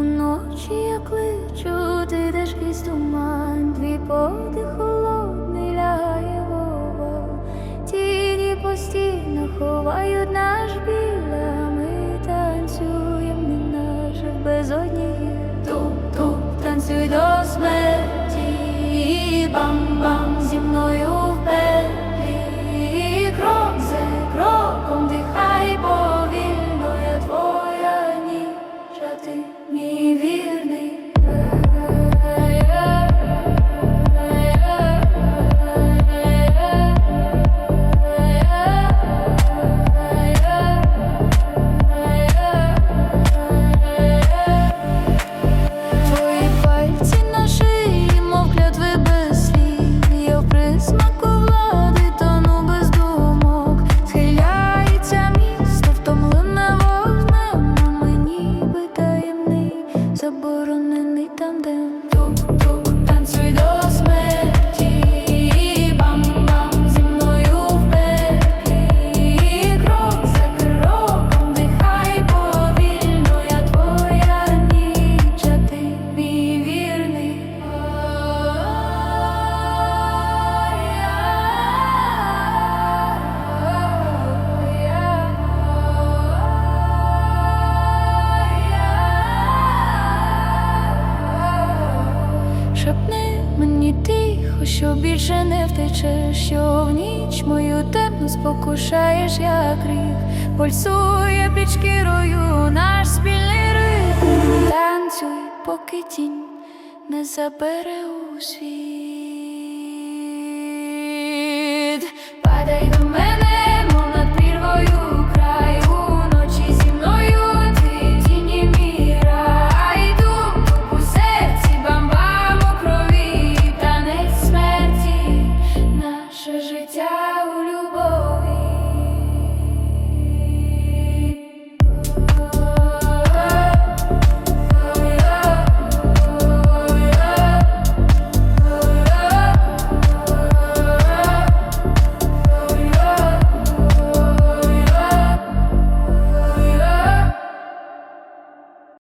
ночі я кличу, ти йдеш крізь туман, твій подих холодний лягає в овал. Тіні постійно ховають наш біля, ми танцюємо не наше без тихо, що більше не втечеш, що в ніч мою темну спокушаєш, як ріг, Пульсує під шкірою наш спільний ритм. Танцюй, поки тінь не забере у світ